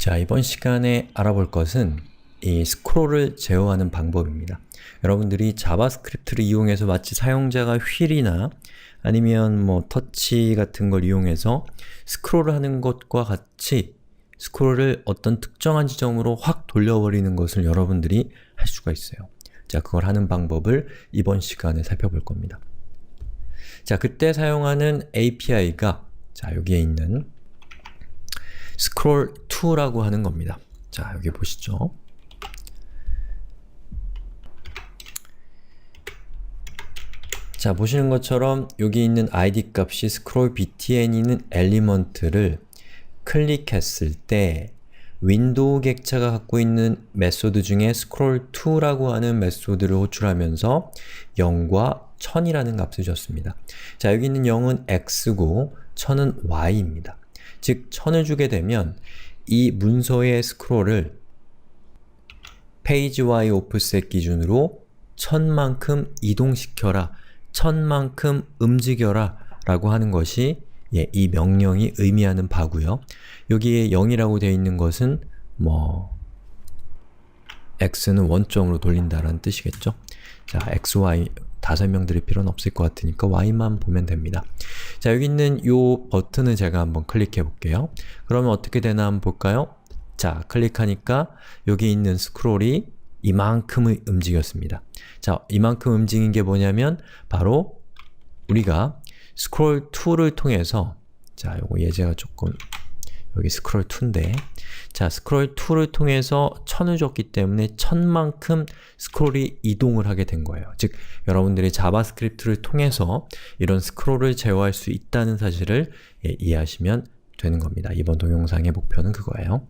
자, 이번 시간에 알아볼 것은 이 스크롤을 제어하는 방법입니다. 여러분들이 자바스크립트를 이용해서 마치 사용자가 휠이나 아니면 뭐 터치 같은 걸 이용해서 스크롤을 하는 것과 같이 스크롤을 어떤 특정한 지점으로 확 돌려버리는 것을 여러분들이 할 수가 있어요. 자, 그걸 하는 방법을 이번 시간에 살펴볼 겁니다. 자, 그때 사용하는 API가 자, 여기에 있는 scroll to라고 하는 겁니다. 자, 여기 보시죠. 자, 보시는 것처럼 여기 있는 id 값이 scroll btn이는 엘리먼트를 클릭했을 때 윈도우 객차가 갖고 있는 메소드 중에 scroll2라고 하는 메소드를 호출하면서 0과 1000이라는 값을 줬습니다. 자, 여기 있는 0은 x고 1000은 y입니다. 즉, 1000을 주게 되면 이 문서의 스크롤을 페이지 y 오프셋 기준으로 1000만큼 이동시켜라, 1000만큼 움직여라 라고 하는 것이 예, 이 명령이 의미하는 바고요. 여기에 0이라고 되어 있는 것은 뭐 x는 원점으로 돌린다라는 뜻이겠죠. 자, x, y 다 설명드릴 필요는 없을 것 같으니까 y만 보면 됩니다. 자, 여기 있는 이 버튼을 제가 한번 클릭해 볼게요. 그러면 어떻게 되나 한번 볼까요? 자, 클릭하니까 여기 있는 스크롤이 이만큼의 움직였습니다. 자, 이만큼 움직인 게 뭐냐면 바로 우리가 스크롤 2를 통해서 자, 요거 예제가 조금 여기 스크롤 2인데 자, 스크롤 2를 통해서 1000을 줬기 때문에 1000만큼 스크롤이 이동을 하게 된 거예요. 즉, 여러분들이 자바스크립트를 통해서 이런 스크롤을 제어할 수 있다는 사실을 예, 이해하시면 되는 겁니다. 이번 동영상의 목표는 그거예요.